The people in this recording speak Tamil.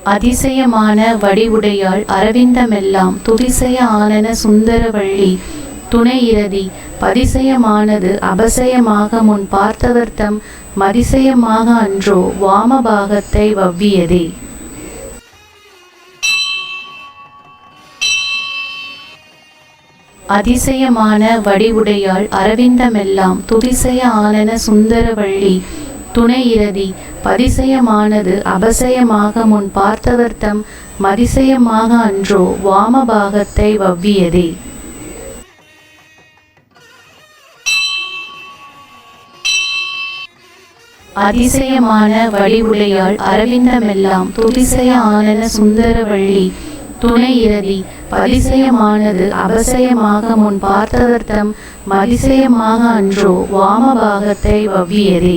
அதிசயமான வடிவுடையாள் அரவிந்தமெல்லாம் துதிசய ஆனன சுந்தரவள்ளி. துணை இறதி பதிசயமானது அபசயமாக முன் பார்த்தவர்த்தம் மதிசயமாக அன்றோ வாமபாகத்தை வவ்வியதே. அதிசயமான வடிவுடையாள் அரவிந்தமெல்லாம் துதிசய ஆனன சுந்தரவள்ளி. துணை இரதி பதிசயமானது அபசயமாக முன் பார்த்தவர்த்தம் மதிசயமாக அன்றோ வாமபாகத்தை வவ்வியதே. அதிசயமான வடிவுடையாள் அரவிந்தமெல்லாம் துதிசய ஆனன சுந்தரவள்ளி துணை இரதி பதிசயமானது அபசயமாக முன் பார்த்தவர்த்தம் மதிசயமாக அன்றோ வாமபாகத்தை வவ்வியதே.